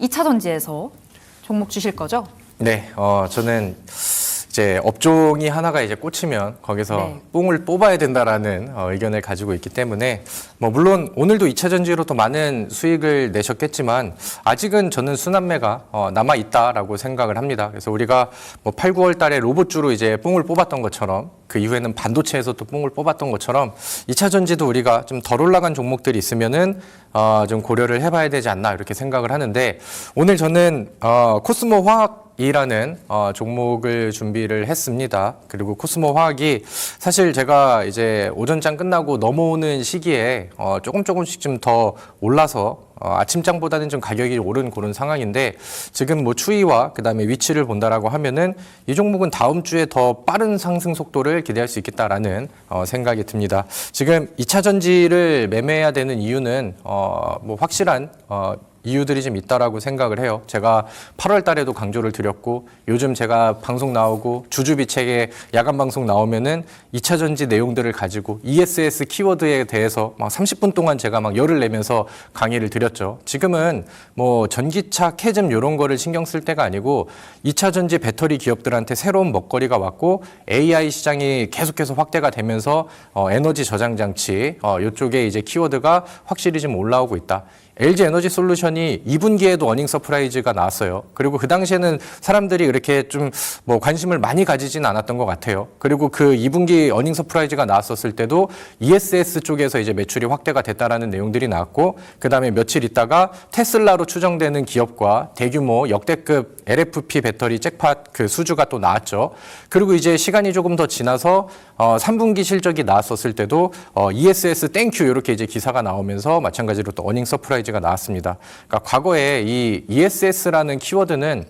2차 전지에서 종목 주실 거죠? 네, 어, 저는 이제 업종이 하나가 이제 꽂히면 거기서 네. 뽕을 뽑아야 된다라는 어, 의견을 가지고 있기 때문에 뭐 물론 오늘도 2차 전지로 또 많은 수익을 내셨겠지만 아직은 저는 순환매가 어, 남아 있다라고 생각을 합니다. 그래서 우리가 뭐 8, 9월 달에 로봇주로 이제 뽕을 뽑았던 것처럼 그 이후에는 반도체에서 또 뽕을 뽑았던 것처럼 2차 전지도 우리가 좀 덜 올라간 종목들이 있으면은 어, 좀 고려를 해봐야 되지 않나 이렇게 생각을 하는데 오늘 저는 어, 코스모 화학 이라는 어, 종목을 준비를 했습니다. 그리고 코스모 화학이 사실 제가 이제 오전장 끝나고 넘어오는 시기에 어, 조금 조금씩 좀 더 올라서 어, 아침장보다는 좀 가격이 오른 그런 상황인데 지금 뭐 추이와 그다음에 위치를 본다라고 하면은 이 종목은 다음 주에 더 빠른 상승 속도를 기대할 수 있겠다라는 어, 생각이 듭니다. 지금 2차 전지를 매매해야 되는 이유는 어, 뭐 확실한 어, 이유들이 좀 있다라고 생각을 해요. 제가 8월 달에도 강조를 드렸고 요즘 제가 방송 나오고 주주비 책에 야간 방송 나오면은 2차 전지 내용들을 가지고 ESS 키워드에 대해서 막 30분 동안 제가 막 열을 내면서 강의를 드렸 죠. 지금은 뭐 전기차, 캐즘 이런 거를 신경 쓸 때가 아니고 2차 전지 배터리 기업들한테 새로운 먹거리가 왔고 AI 시장이 계속해서 확대가 되면서 어, 에너지 저장 장치 어, 이쪽에 이제 키워드가 확실히 좀 올라오고 있다. LG 에너지 솔루션이 2분기에도 어닝 서프라이즈가 나왔어요. 그리고 그 당시에는 사람들이 그렇게 좀 뭐 관심을 많이 가지진 않았던 것 같아요. 그리고 그 2분기 어닝 서프라이즈가 나왔었을 때도 ESS 쪽에서 이제 매출이 확대가 됐다라는 내용들이 나왔고 그다음에 며칠 있다가 테슬라로 추정되는 기업과 대규모 역대급 LFP 배터리 잭팟 그 수주가 또 나왔죠. 그리고 이제 시간이 조금 더 지나서 어 3분기 실적이 나왔었을 때도 어 ESS 땡큐 이렇게 이제 기사가 나오면서 마찬가지로 또 어닝 서프라이즈 가 나왔습니다. 그러니까 과거에 이 ESS라는 키워드는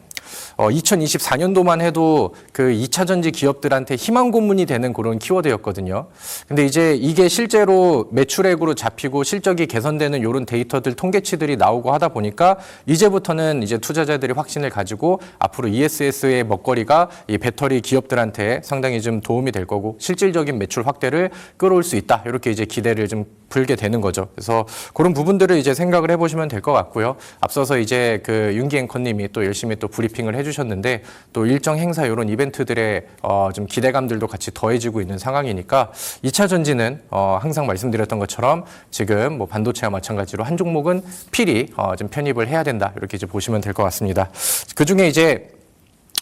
어, 2024년도만 해도 그 2차 전지 기업들한테 희망 고문이 되는 그런 키워드였거든요. 근데 이제 이게 실제로 매출액으로 잡히고 실적이 개선되는 이런 데이터들 통계치들이 나오고 하다 보니까 이제부터는 이제 투자자들이 확신을 가지고 앞으로 ESS의 먹거리가 이 배터리 기업들한테 상당히 좀 도움이 될 거고 실질적인 매출 확대를 끌어올 수 있다. 이렇게 이제 기대를 좀 불게 되는 거죠. 그래서 그런 부분들을 이제 생각을 해보시면 될 것 같고요. 앞서서 이제 그 윤기 앵커님이 또 열심히 또 브리핑 을 해주셨는데 또 일정 행사 이런 이벤트들의 어, 좀 기대감들도 같이 더해지고 있는 상황이니까 2차 전지는 어, 항상 말씀드렸던 것처럼 지금 뭐 반도체와 마찬가지로 한 종목은 필히 어, 좀 편입을 해야 된다 이렇게 이제 보시면 될 것 같습니다. 그 중에 이제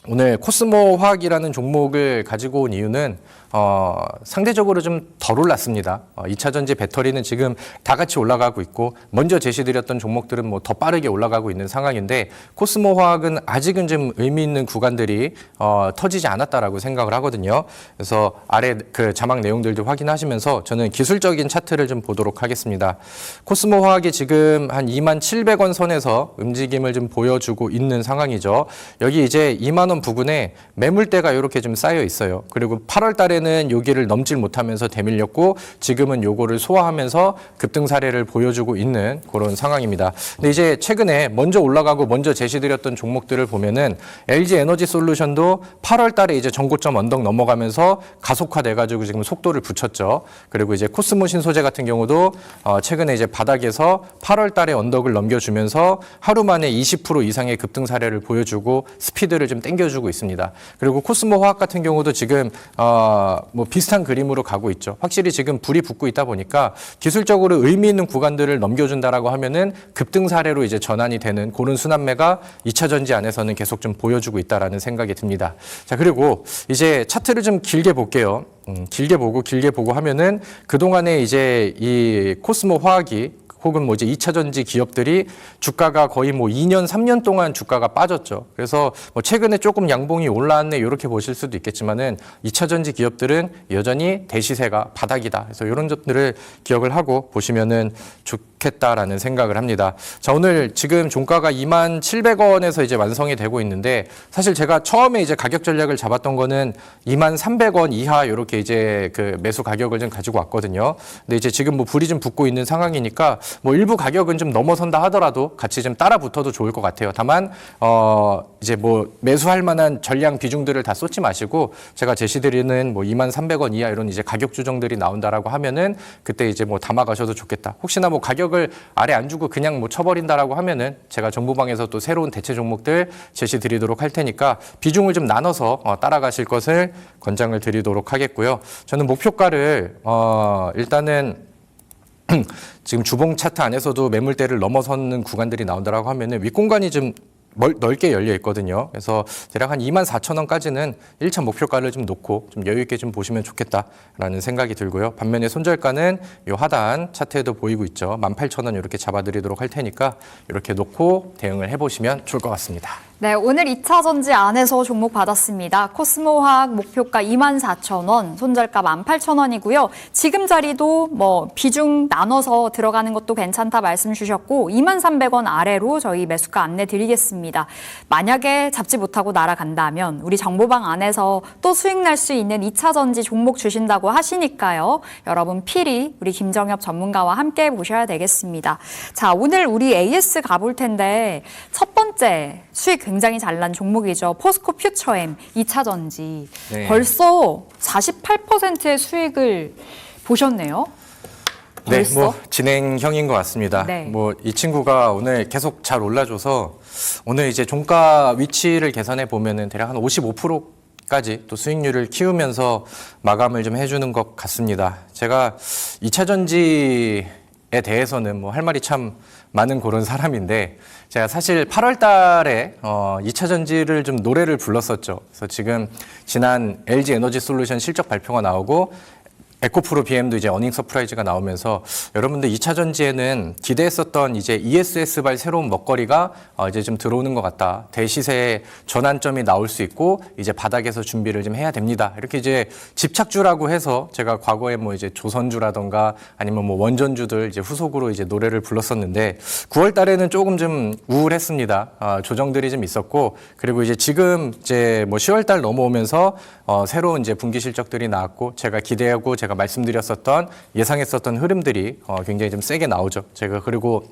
오늘 코스모 화학이라는 종목을 가지고 온 이유는 어, 상대적으로 좀 덜 올랐습니다. 어, 2차 전지 배터리는 지금 다 같이 올라가고 있고 먼저 제시드렸던 종목들은 뭐 더 빠르게 올라가고 있는 상황인데 코스모 화학은 아직은 좀 의미 있는 구간들이 어, 터지지 않았다라고 생각을 하거든요. 그래서 아래 그 자막 내용들도 확인하시면서 저는 기술적인 차트를 좀 보도록 하겠습니다. 코스모 화학이 지금 한 2만 700원 선에서 움직임을 좀 보여주고 있는 상황이죠. 여기 이제 2만 원 부근에 매물대가 이렇게 좀 쌓여 있어요. 그리고 8월 달에 는 여기를 넘질 못하면서 대밀렸고 지금은 요거를 소화하면서 급등 사례를 보여주고 있는 그런 상황입니다. 근데 이제 최근에 먼저 올라가고 먼저 제시드렸던 종목들을 보면은 LG 에너지 솔루션도 8월 달에 이제 전고점 언덕 넘어가면서 가속화돼 가지고 지금 속도를 붙였죠. 그리고 이제 코스모 신소재 같은 경우도 어 최근에 이제 바닥에서 8월 달에 언덕을 넘겨주면서 하루 만에 20% 이상의 급등 사례를 보여주고 스피드를 좀 땡겨주고 있습니다. 그리고 코스모 화학 같은 경우도 지금 어뭐 비슷한 그림으로 가고 있죠. 확실히 지금 불이 붙고 있다 보니까 기술적으로 의미 있는 구간들을 넘겨준다라고 하면은 급등 사례로 이제 전환이 되는 그런 순환매가 2차 전지 안에서는 계속 좀 보여주고 있다라는 생각이 듭니다. 자 그리고 이제 차트를 좀 길게 볼게요. 음, 길게 보고 길게 보고 하면은 그동안에 이제 이 코스모 화학이 혹은 뭐 이제 2차 전지 기업들이 주가가 거의 뭐 2년, 3년 동안 주가가 빠졌죠. 그래서 뭐 최근에 조금 양봉이 올라왔네 이렇게 보실 수도 있겠지만은 2차 전지 기업들은 여전히 대시세가 바닥이다. 그래서 이런 점들을 기억을 하고 보시면은 좋겠다라는 생각을 합니다. 자, 오늘 지금 종가가 2만 700원에서 이제 완성이 되고 있는데 사실 제가 처음에 이제 가격 전략을 잡았던 거는 2만 300원 이하 이렇게 이제 그 매수 가격을 좀 가지고 왔거든요. 근데 이제 지금 뭐 불이 좀 붙고 있는 상황이니까 뭐 일부 가격은 좀 넘어선다 하더라도 같이 좀 따라 붙어도 좋을 것 같아요. 다만 어 이제 뭐 매수할 만한 전량 비중들을 다 쏟지 마시고 제가 제시드리는 뭐 2만 300원 이하 이런 이제 가격 조정들이 나온다라고 하면은 그때 이제 뭐 담아 가셔도 좋겠다. 혹시나 뭐 가격을 아래 안 주고 그냥 뭐 쳐버린다라고 하면은 제가 정보방에서 또 새로운 대체 종목들 제시드리도록 할 테니까 비중을 좀 나눠서 어, 따라가실 것을 권장을 드리도록 하겠고요. 저는 목표가를 어 일단은 지금 주봉 차트 안에서도 매물대를 넘어서는 구간들이 나온다라고 하면은 윗공간이 좀 멀- 넓게 열려 있거든요. 그래서 대략 한 2만 4천 원까지는 1차 목표가를 좀 놓고 좀 여유 있게 좀 보시면 좋겠다라는 생각이 들고요. 반면에 손절가는 요 하단 차트에도 보이고 있죠. 18,000원 이렇게 잡아드리도록 할 테니까 이렇게 놓고 대응을 해보시면 좋을 것 같습니다. 네, 오늘 2차 전지 안에서 종목 받았습니다. 코스모화학 목표가 24,000원, 손절가 18,000원이고요. 지금 자리도 뭐 비중 나눠서 들어가는 것도 괜찮다 말씀 주셨고 23,000원 아래로 저희 매수가 안내 드리겠습니다. 만약에 잡지 못하고 날아간다면 우리 정보방 안에서 또 수익 날 수 있는 2차 전지 종목 주신다고 하시니까요. 여러분 필히 우리 김정엽 전문가와 함께 보셔야 되겠습니다. 자, 오늘 우리 AS 가볼 텐데 첫 번째 수익 굉장히 잘난 종목이죠. 포스코 퓨처엠 2차 전지. 네. 벌써 48%의 수익을 보셨네요. 네, 벌써? 뭐 진행형인 것 같습니다. 네. 뭐이 친구가 오늘 계속 잘 올라줘서 오늘 이제 종가 위치를 계산해 보면은 대략 한 55%까지 또 수익률을 키우면서 마감을 좀 해주는 것 같습니다. 제가 2차 전지에 대해서는 뭐 할 말이 참 많은 그런 사람인데 제가 사실 8월 달에 어 2차 전지를 좀 노래를 불렀었죠. 그래서 지금 지난 LG 에너지 솔루션 실적 발표가 나오고 에코프로 BM도 이제 어닝 서프라이즈가 나오면서 여러분들 2차 전지에는 기대했었던 이제 ESS발 새로운 먹거리가 어 이제 좀 들어오는 것 같다. 대시세의 전환점이 나올 수 있고 이제 바닥에서 준비를 좀 해야 됩니다. 이렇게 이제 집착주라고 해서 제가 과거에 뭐 이제 조선주라던가 아니면 뭐 원전주들 이제 후속으로 이제 노래를 불렀었는데 9월 달에는 조금 좀 우울했습니다. 아, 조정들이 좀 있었고 그리고 이제 지금 이제 뭐 10월 달 넘어오면서 어, 새로운 이제 분기 실적들이 나왔고 제가 기대하고 제가 말씀드렸었던 예상했었던 흐름들이 어, 굉장히 좀 세게 나오죠. 제가 그리고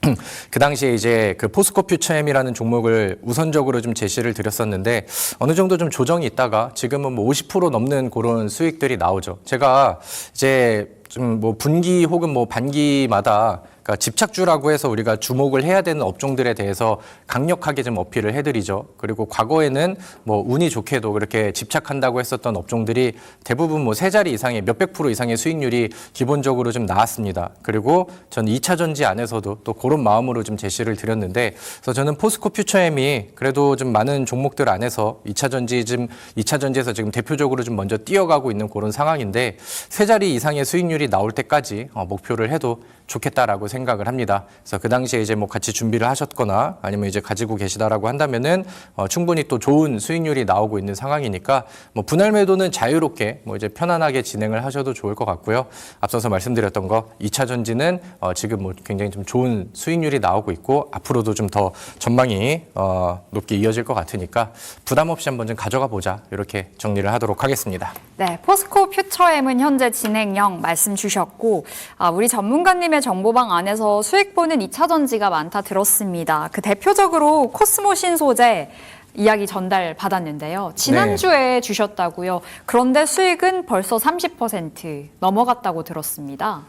그 당시에 이제 그 포스코 퓨처엠이라는 종목을 우선적으로 좀 제시를 드렸었는데 어느 정도 좀 조정이 있다가 지금은 뭐 50% 넘는 그런 수익들이 나오죠. 제가 이제 좀 뭐 분기 혹은 뭐 반기마다 그러니까 집착주라고 해서 우리가 주목을 해야 되는 업종들에 대해서 강력하게 좀 어필을 해드리죠. 그리고 과거에는 뭐 운이 좋게도 그렇게 집착한다고 했었던 업종들이 대부분 뭐 세 자리 이상의 몇백 프로 이상의 수익률이 기본적으로 좀 나왔습니다. 그리고 저는 2차 전지 안에서도 또 그런 마음으로 좀 제시를 드렸는데 그래서 저는 포스코 퓨처엠이 그래도 좀 많은 종목들 안에서 2차 전지 좀 2차 전지에서 지금 대표적으로 좀 먼저 뛰어가고 있는 그런 상황인데 세 자리 이상의 수익률이 나올 때까지 어, 목표를 해도 좋겠다라고 생각 을 합니다. 그래서 그 당시에 이제 뭐 같이 준비를 하셨거나 아니면 이제 가지고 계시다라고 한다면은 어, 충분히 또 좋은 수익률이 나오고 있는 상황이니까 뭐 분할 매도는 자유롭게 뭐 이제 편안하게 진행을 하셔도 좋을 것 같고요. 앞서서 말씀드렸던 거 2차 전지는 어, 지금 뭐 굉장히 좀 좋은 수익률이 나오고 있고 앞으로도 좀 더 전망이 어, 높게 이어질 것 같으니까 부담 없이 한번 좀 가져가 보자 이렇게 정리를 하도록 하겠습니다. 네, 포스코 퓨처엠은 현재 진행 형 말씀 주셨고 아, 우리 전문가님의 정보방 안에 서 수익 보는 2차 전지가 많다 들었습니다. 그 대표적으로 코스모 신 소재 이야기 전달 받았는데요. 지난주에 주셨다고요. 그런데 수익은 벌써 30% 넘어갔다고 들었습니다.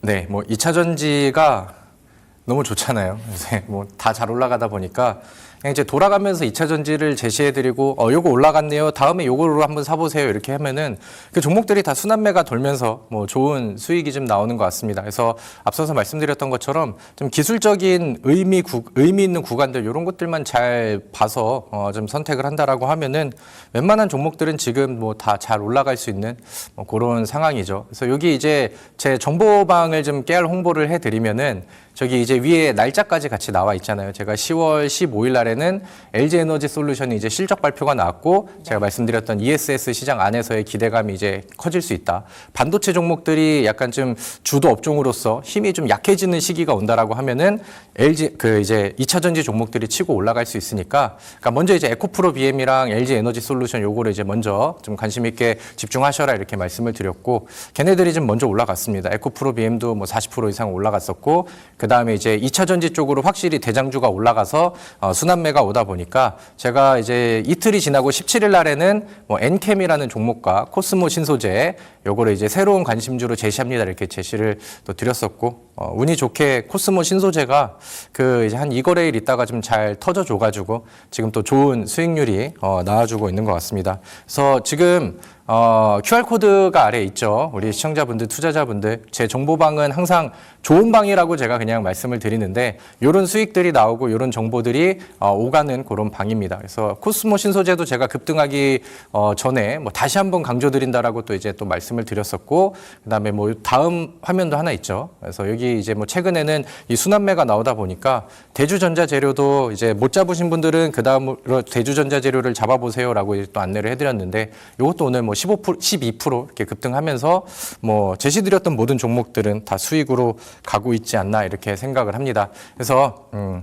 네, 뭐 2차 전지가 너무 좋잖아요. 뭐 다 잘 올라가다 보니까 이제 돌아가면서 2차 전지를 제시해드리고 어 요거 올라갔네요. 다음에 요거로 한번 사보세요. 이렇게 하면은 그 종목들이 다 순환매가 돌면서 뭐 좋은 수익이 좀 나오는 것 같습니다. 그래서 앞서서 말씀드렸던 것처럼 좀 기술적인 의미 구, 의미 있는 구간들 이런 것들만 잘 봐서 어 좀 선택을 한다라고 하면은 웬만한 종목들은 지금 뭐 다 잘 올라갈 수 있는 뭐 그런 상황이죠. 그래서 여기 이제 제 정보방을 좀 깨알 홍보를 해드리면은 저기 이제 위에 날짜까지 같이 나와 있잖아요. 제가 10월 15일 날에 날에는 LG 에너지 솔루션이 이제 실적 발표가 나왔고 제가 말씀드렸던 ESS 시장 안에서의 기대감이 이제 커질 수 있다. 반도체 종목들이 약간 좀 주도 업종으로서 힘이 좀 약해지는 시기가 온다라고 하면은 LG 그 이제 2차 전지 종목들이 치고 올라갈 수 있으니까 그러니까 먼저 이제 에코프로 BM이랑 LG 에너지 솔루션 요거를 이제 먼저 좀 관심 있게 집중하셔라 이렇게 말씀을 드렸고 걔네들이 좀 먼저 올라갔습니다. 에코프로 BM도 뭐 40% 이상 올라갔었고 그 다음에 이제 2차 전지 쪽으로 확실히 대장주가 올라가서 어, 순환매가 오다 보니까 제가 이제 이틀이 지나고 17일 날에는 뭐 엔캠이라는 종목과 코스모 신소재 요거를 이제 새로운 관심주로 제시합니다. 이렇게 제시를 또 드렸었고 어, 운이 좋게 코스모 신소재가 그 이제 한 2거래일 있다가 좀 잘 터져 줘 가지고 지금 또 좋은 수익률이 어, 나와주고 있는 것 같습니다. 그래서 지금 어, QR코드가 아래에 있죠. 우리 시청자분들, 투자자분들. 제 정보방은 항상 좋은 방이라고 제가 그냥 말씀을 드리는데, 요런 수익들이 나오고 요런 정보들이 어, 오가는 그런 방입니다. 그래서 코스모 신소재도 제가 급등하기 어, 전에 뭐 다시 한번 강조드린다라고 또 이제 또 말씀을 드렸었고, 그 다음에 뭐 다음 화면도 하나 있죠. 그래서 여기 이제 뭐 최근에는 이 순환매가 나오다 보니까 대주전자 재료도 이제 못 잡으신 분들은 그 다음으로 대주전자 재료를 잡아보세요라고 또 안내를 해드렸는데, 이것도 오늘 뭐 15%, 12% 이렇게 급등하면서 뭐 제시드렸던 모든 종목들은 다 수익으로 가고 있지 않나 이렇게 생각을 합니다. 그래서 음,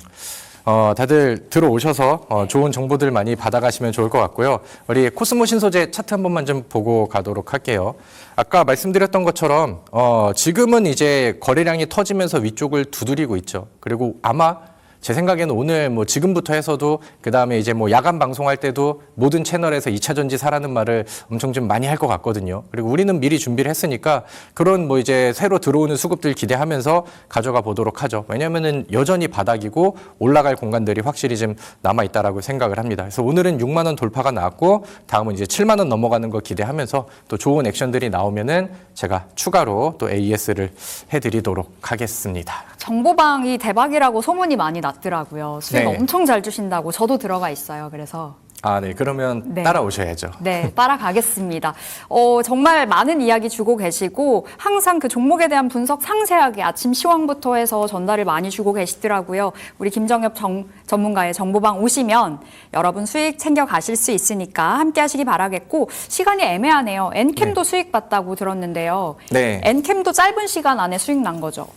어, 다들 들어오셔서 어, 좋은 정보들 많이 받아가시면 좋을 것 같고요. 우리 코스모 신소재 차트 한 번만 좀 보고 가도록 할게요. 아까 말씀드렸던 것처럼 어, 지금은 이제 거래량이 터지면서 위쪽을 두드리고 있죠. 그리고 아마 제 생각에는 오늘 뭐 지금부터 해서도 그 다음에 이제 뭐 야간 방송할 때도 모든 채널에서 2차 전지 사라는 말을 엄청 좀 많이 할 것 같거든요. 그리고 우리는 미리 준비를 했으니까 그런 뭐 이제 새로 들어오는 수급들 기대하면서 가져가 보도록 하죠. 왜냐면은 여전히 바닥이고 올라갈 공간들이 확실히 좀 남아 있다라고 생각을 합니다. 그래서 오늘은 6만 원 돌파가 나왔고 다음은 이제 7만 원 넘어가는 거 기대하면서 또 좋은 액션들이 나오면은 제가 추가로 또 AS를 해드리도록 하겠습니다. 정보방이 대박이라고 소문이 많이 났 더라고요. 수익 네. 엄청 잘 주신다고 저도 들어가 있어요. 그래서 아, 네. 그러면 네. 따라오셔야죠. 네, 따라가겠습니다. 어, 정말 많은 이야기 주고 계시고 항상 그 종목에 대한 분석 상세하게 아침 시황부터 해서 전달을 많이 주고 계시더라고요. 우리 김정엽 정- 전문가의 정보방 오시면 여러분 수익 챙겨 가실 수 있으니까 함께 하시기 바라겠고 시간이 애매하네요. 엔캠도 수익 봤다고 들었는데요. 네. 엔캠도 짧은 시간 안에 수익 난 거죠.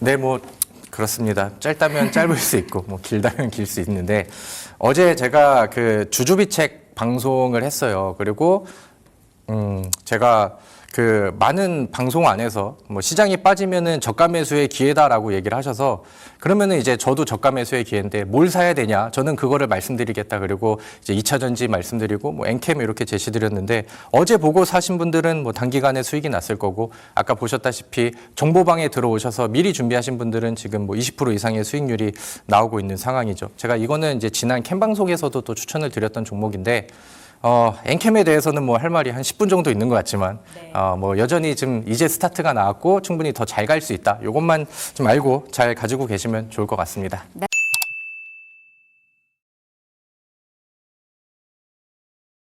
네, 뭐 그렇습니다. 짧다면 짧을 수 있고 뭐 길다면 길 수 있는데 어제 제가 그 주주비 책 방송을 했어요. 그리고 음, 제가 그 많은 방송 안에서 뭐 시장이 빠지면은 저가 매수의 기회다라고 얘기를 하셔서 그러면은 이제 저도 저가 매수의 기회인데 뭘 사야 되냐? 저는 그거를 말씀드리겠다. 그리고 이제 2차 전지 말씀드리고 뭐 엔캠 이렇게 제시드렸는데 어제 보고 사신 분들은 뭐 단기간에 수익이 났을 거고 아까 보셨다시피 정보방에 들어오셔서 미리 준비하신 분들은 지금 뭐 20% 이상의 수익률이 나오고 있는 상황이죠. 제가 이거는 이제 지난 캠 방송에서도 또 추천을 드렸던 종목인데 어, 엔캠에 대해서는 뭐 할 말이 한 10분 정도 있는 것 같지만, 어, 뭐 여전히 지금 이제 스타트가 나왔고 충분히 더 잘 갈 수 있다. 이것만 좀 알고 잘 가지고 계시면 좋을 것 같습니다.